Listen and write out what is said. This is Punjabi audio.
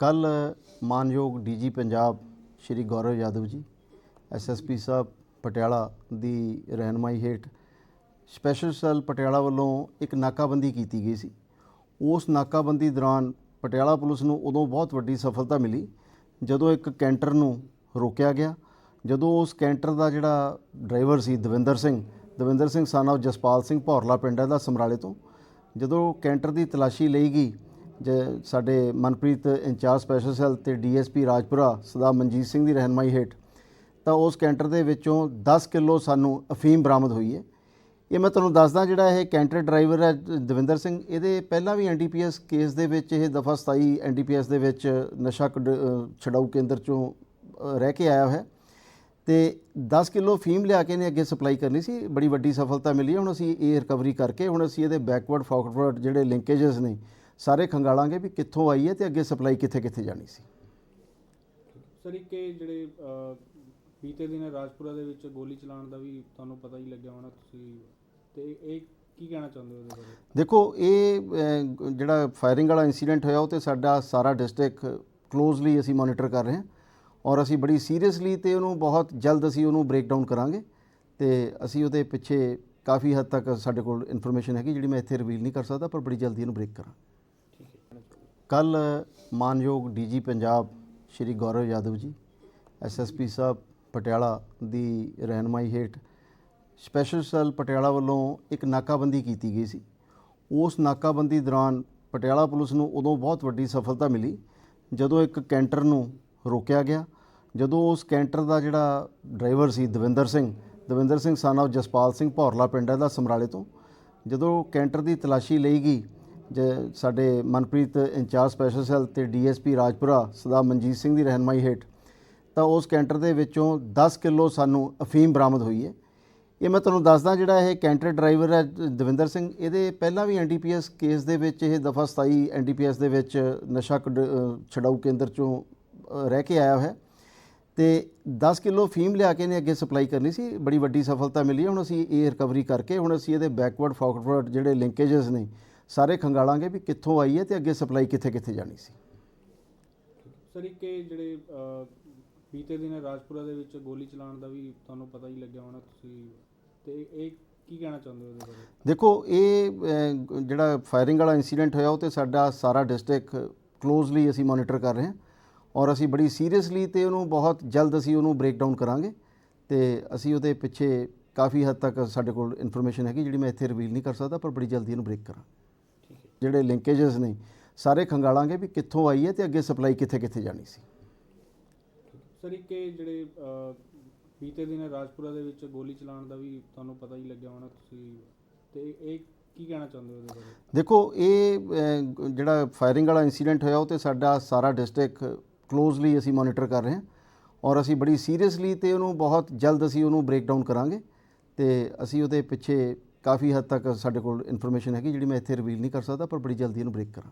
ਕੱਲ ਮਾਨਯੋਗ ਡੀਜੀ ਪੰਜਾਬ ਸ਼੍ਰੀ ਗੌਰਵ ਯਾਦਵ ਜੀ ਐਸਐਸਪੀ ਸਾਹਿਬ ਪਟਿਆਲਾ ਦੀ ਰਹਿਨਮਾਈ ਹੇਠ ਸਪੈਸ਼ਲ ਸੈੱਲ ਪਟਿਆਲਾ ਵੱਲੋਂ ਇੱਕ ਨਾਕਾਬੰਦੀ ਕੀਤੀ ਗਈ ਸੀ। ਉਸ ਨਾਕਾਬੰਦੀ ਦੌਰਾਨ ਪਟਿਆਲਾ ਪੁਲਿਸ ਨੂੰ ਉਦੋਂ ਬਹੁਤ ਵੱਡੀ ਸਫਲਤਾ ਮਿਲੀ, ਜਦੋਂ ਇੱਕ ਕੈਂਟਰ ਨੂੰ ਰੋਕਿਆ ਗਿਆ। ਜਦੋਂ ਉਸ ਕੈਂਟਰ ਦਾ ਜਿਹੜਾ ਡਰਾਈਵਰ ਸੀ ਦਵਿੰਦਰ ਸਿੰਘ ਦਵਿੰਦਰ ਸਿੰਘ, son of ਜਸਪਾਲ ਸਿੰਘ ਭੌਰਲਾ ਪਿੰਡ ਹੈ ਦਾ ਸਮਰਾਲੇ ਤੋਂ, ਜਦੋਂ ਕੈਂਟਰ ਦੀ ਤਲਾਸ਼ੀ ਲਈ ਗਈ ਜ ਸਾਡੇ ਮਨਪ੍ਰੀਤ ਇੰਚਾਰਜ ਸਪੈਸ਼ਲ ਸੈੱਲ ਤੇ ਡੀਐਸਪੀ ਰਾਜਪੁਰਾ ਸਦਾ ਮਨਜੀਤ ਸਿੰਘ ਦੀ ਰਹਿਨਮਾਈ ਹੇਠ, ਤਾਂ ਉਸ ਕੈਂਟਰ ਦੇ ਵਿੱਚੋਂ 10 ਕਿਲੋ ਸਾਨੂੰ ਅਫੀਮ ਬਰਾਮਦ ਹੋਈ ਹੈ। ਇਹ ਮੈਂ ਤੁਹਾਨੂੰ ਦੱਸਦਾ ਜਿਹੜਾ ਇਹ ਕੈਂਟਰ ਡਰਾਈਵਰ ਹੈ ਦਵਿੰਦਰ ਸਿੰਘ, ਇਹਦੇ ਪਹਿਲਾਂ ਵੀ ਐਨਡੀਪੀਐਸ ਕੇਸ ਦੇ ਵਿੱਚ ਇਹ ਦਫਾ 27 ਐਨਡੀਪੀਐਸ ਦੇ ਵਿੱਚ ਨਸ਼ਾ ਕਢ- ਛਡਾਊ ਕੇਂਦਰ ਚੋਂ ਰਹਿ ਕੇ ਆਇਆ ਹੋਇਆ। ਤੇ 10 ਕਿਲੋ ਫੀਮ ਲਿਆ ਕੇ ਨੇ ਅੱਗੇ ਸਪਲਾਈ ਕਰਨੀ ਸੀ, ਬੜੀ ਵੱਡੀ ਸਫਲਤਾ ਮਿਲੀ। ਹੈ ਹੁਣ ਅਸੀਂ ਇਹ ਰਿਕਵਰੀ ਕਰਕੇ ਹੁਣ ਅਸੀਂ ਇਹਦੇ ਬੈਕਵਰਡ ਫਾਰਵਰਡ ਜਿਹੜੇ ਲਿੰਕੇजेस ਨੇ ਸਾਰੇ ਖੰਗਾਲਾਂਗੇ ਵੀ ਕਿੱਥੋਂ ਆਈ ਹੈ ਤੇ ਅੱਗੇ ਸਪਲਾਈ ਕਿੱਥੇ ਕਿੱਥੇ ਜਾਣੀ ਸੀ। ਸਰ ਇੱਕ ਇਹ ਜਿਹੜੇ ਅਹ, ਬੀਤੇ ਦਿਨ ਰਾਜਪੁਰਾ ਦੇ ਵਿੱਚ ਗੋਲੀ ਚਲਾਉਣ ਦਾ ਵੀ ਤੁਹਾਨੂੰ ਪਤਾ ਹੀ ਲੱਗਿਆ ਹੋਣਾ ਤੁਸੀਂ ਤੇ ਇਹ ਕੀ ਕਹਿਣਾ ਚਾਹੁੰਦੇ ਹੋ ਇਹਦੇ ਬਾਰੇ? ਦੇਖੋ ਇਹ ਜਿਹੜਾ ਫਾਇਰਿੰਗ ਵਾਲਾ ਇਨਸੀਡੈਂਟ ਹੋਇਆ ਉਹ ਤੇ ਸਾਡਾ ਸਾਰਾ ਡਿਸਟ੍ਰਿਕਟ ਕਲੋਜ਼ਲੀ ਅਸੀਂ ਮੋਨੀਟਰ ਕਰ ਰਹੇ ਹਾਂ ਔਰ ਅਸੀਂ ਬੜੀ ਸੀਰੀਅਸਲੀ ਤੇ ਉਹਨੂੰ ਬਹੁਤ ਜਲਦ ਅਸੀਂ ਉਹਨੂੰ ਬ੍ਰੇਕ ਡਾਊਨ ਕਰਾਂਗੇ ਤੇ ਅਸੀਂ ਉਹਦੇ ਪਿੱਛੇ ਕਾਫੀ ਹੱਦ ਤੱਕ ਸਾਡੇ ਕੋਲ ਇਨਫੋਰਮੇਸ਼ਨ ਹੈਗੀ ਜਿਹੜੀ ਮੈਂ ਇੱਥੇ ਰਿਵੀਲ ਨਹੀਂ ਕਰ ਸਕਦਾ ਪਰ ਬੜੀ ਜਲਦੀ ਇਹਨੂੰ ਬ੍ਰੇਕ ਕਰਾਂ ਕੱਲ ਮਾਨਯੋਗ ਡੀਜੀ ਪੰਜਾਬ ਸ਼੍ਰੀ ਗੌਰਵ ਯਾਦਵ ਜੀ ਐਸਐਸਪੀ ਸਾਹਿਬ ਪਟਿਆਲਾ ਦੀ ਰਹਿਨਮਾਈ ਹੇਠ ਸਪੈਸ਼ਲ ਸੈੱਲ ਪਟਿਆਲਾ ਵੱਲੋਂ ਇੱਕ ਨਾਕਾਬੰਦੀ ਕੀਤੀ ਗਈ ਸੀ। ਉਸ ਨਾਕਾਬੰਦੀ ਦੌਰਾਨ ਪਟਿਆਲਾ ਪੁਲਿਸ ਨੂੰ ਉਦੋਂ ਬਹੁਤ ਵੱਡੀ ਸਫਲਤਾ ਮਿਲੀ, ਜਦੋਂ ਇੱਕ ਕੈਂਟਰ ਨੂੰ ਰੋਕਿਆ ਗਿਆ। ਜਦੋਂ ਉਸ ਕੈਂਟਰ ਦਾ ਜਿਹੜਾ ਡਰਾਈਵਰ ਸੀ ਦਵਿੰਦਰ ਸਿੰਘ ਦਵਿੰਦਰ ਸਿੰਘ ਸਨ of ਜਸਪਾਲ ਸਿੰਘ ਭੌਰਲਾ ਪਿੰਡ ਹੈ ਦਾ ਸਮਰਾਲੇ ਤੋਂ, ਜਦੋਂ ਕੈਂਟਰ ਦੀ ਤਲਾਸ਼ੀ ਲਈ ਗਈ ਜ ਸਾਡੇ ਮਨਪ੍ਰੀਤ ਇੰਚਾਰਜ ਸਪੈਸ਼ਲ ਸੈੱਲ ਤੇ ਡੀਐਸਪੀ ਰਾਜਪੁਰਾ ਸਦਾ ਮਨਜੀਤ ਸਿੰਘ ਦੀ ਰਹਿਨਮਾਈ ਹੇਠ, ਤਾਂ ਉਸ ਕੈਂਟਰ ਦੇ ਵਿੱਚੋਂ 10 ਕਿਲੋ ਸਾਨੂੰ ਅਫੀਮ ਬਰਾਮਦ ਹੋਈ ਹੈ। ਇਹ ਮੈਂ ਤੁਹਾਨੂੰ ਦੱਸਦਾ ਜਿਹੜਾ ਇਹ ਕੈਂਟਰ ਡਰਾਈਵਰ ਹੈ ਦਵਿੰਦਰ ਸਿੰਘ, ਇਹਦੇ ਪਹਿਲਾਂ ਵੀ ਐਨਡੀਪੀਐਸ ਕੇਸ ਦੇ ਵਿੱਚ ਇਹ ਦਫਾ 27 ਐਨਡੀਪੀਐਸ ਦੇ ਵਿੱਚ ਨਸ਼ਾ ਕਢ- ਛਡਾਊ ਕੇਂਦਰ ਚੋਂ ਰਹਿ ਕੇ ਆਇਆ ਹੋਇਆ। ਤੇ 10 ਕਿਲੋ ਫੀਮ ਲਿਆ ਕੇ ਨੇ ਅੱਗੇ ਸਪਲਾਈ ਕਰਨੀ ਸੀ, ਬੜੀ ਵੱਡੀ ਸਫਲਤਾ ਮਿਲੀ। ਹੁਣ ਅਸੀਂ ਇਹ ਰਿਕਵਰੀ ਕਰਕੇ ਹੁਣ ਅਸੀਂ ਇਹਦੇ ਬੈਕਵਰਡ ਫਾਰਵਰਡ ਜਿਹੜੇ ਲਿੰਕੇजेस ਨੇ ਸਾਰੇ ਖੰਗਾਲਾਂਗੇ ਵੀ ਕਿੱਥੋਂ ਆਈ ਹੈ ਤੇ ਅੱਗੇ ਸਪਲਾਈ ਕਿੱਥੇ ਕਿੱਥੇ ਜਾਣੀ ਸੀ। ਸਰ ਇੱਕ ਇਹ ਜਿਹੜੇ ਅਹ, ਬੀਤੇ ਦਿਨ ਰਾਜਪੁਰਾ ਦੇ ਵਿੱਚ ਗੋਲੀ ਚਲਾਉਣ ਦਾ ਵੀ ਤੁਹਾਨੂੰ ਪਤਾ ਹੀ ਲੱਗਿਆ ਹੋਣਾ ਤੁਸੀਂ ਤੇ ਇਹ ਕੀ ਕਹਿਣਾ ਚਾਹੁੰਦੇ ਹੋ ਇਹਦੇ ਬਾਰੇ? ਦੇਖੋ ਇਹ ਜਿਹੜਾ ਫਾਇਰਿੰਗ ਵਾਲਾ ਇਨਸੀਡੈਂਟ ਹੋਇਆ ਉਹ ਤੇ ਸਾਡਾ ਸਾਰਾ ਡਿਸਟ੍ਰਿਕਟ ਕਲੋਜ਼ਲੀ ਅਸੀਂ ਮੋਨੀਟਰ ਕਰ ਰਹੇ ਹਾਂ ਔਰ ਅਸੀਂ ਬੜੀ ਸੀਰੀਅਸਲੀ ਤੇ ਉਹਨੂੰ ਬਹੁਤ ਜਲਦ ਅਸੀਂ ਉਹਨੂੰ ਬ੍ਰੇਕ ਡਾਊਨ ਕਰਾਂਗੇ ਤੇ ਅਸੀਂ ਉਹਦੇ ਪਿੱਛੇ ਕਾਫੀ ਹੱਦ ਤੱਕ ਸਾਡੇ ਕੋਲ ਇਨਫੋਰਮੇਸ਼ਨ ਹੈਗੀ ਜਿਹੜੀ ਮੈਂ ਇੱਥੇ ਰਿਵੀਲ ਨਹੀਂ ਕਰ ਸਕਦਾ ਪਰ ਬੜੀ ਜਲਦੀ ਇਹਨੂੰ ਬ੍ਰੇਕ ਕਰਾਂ ਠੀਕ ਹੈ ਜਿਹੜੇ ਲਿੰਕੇजेस ਨੇ ਸਾਰੇ ਖੰਗਾਲਾਂਗੇ ਵੀ ਕਿੱਥੋਂ ਆਈ ਹੈ ਤੇ ਅੱਗੇ ਸਪਲਾਈ ਕਿੱਥੇ ਕਿੱਥੇ ਜਾਣੀ ਸੀ। ਸਰ ਇੱਕ ਇਹ ਜਿਹੜੇ ਬੀਤੇ ਦਿਨ ਰਾਜਪੁਰਾ ਦੇ ਵਿੱਚ ਗੋਲੀ ਚਲਾਉਣ ਦਾ ਵੀ ਤੁਹਾਨੂੰ ਪਤਾ ਹੀ ਲੱਗਿਆ ਹੋਣਾ ਤੁਸੀਂ ਤੇ ਇਹ ਕੀ ਕਹਿਣਾ ਚਾਹੁੰਦੇ ਹੋ ਇਹਦੇ ਬਾਰੇ? ਦੇਖੋ ਇਹ ਜਿਹੜਾ ਫਾਇਰਿੰਗ ਵਾਲਾ ਇਨਸੀਡੈਂਟ ਹੋਇਆ ਉਹ ਤੇ ਸਾਡਾ ਸਾਰਾ ਡਿਸਟ੍ਰਿਕਟ ਕਲੋਜ਼ਲੀ ਅਸੀਂ ਮੋਨੀਟਰ ਕਰ ਰਹੇ ਹਾਂ ਔਰ ਅਸੀਂ ਬੜੀ ਸੀਰੀਅਸਲੀ ਤੇ ਉਹਨੂੰ ਬਹੁਤ ਜਲਦ ਅਸੀਂ ਉਹਨੂੰ ਬ੍ਰੇਕ ਡਾਊਨ ਕਰਾਂਗੇ ਤੇ ਅਸੀਂ ਉਹਦੇ ਪਿੱਛੇ ਕਾਫੀ ਹੱਦ ਤੱਕ ਸਾਡੇ ਕੋਲ ਇਨਫੋਰਮੇਸ਼ਨ ਹੈਗੀ ਜਿਹੜੀ ਮੈਂ ਇੱਥੇ ਰਿਵੀਲ ਨਹੀਂ ਕਰ ਸਕਦਾ, ਪਰ ਬੜੀ ਜਲਦੀ ਇਹਨੂੰ ਬ੍ਰੇਕ ਕਰਾਂ।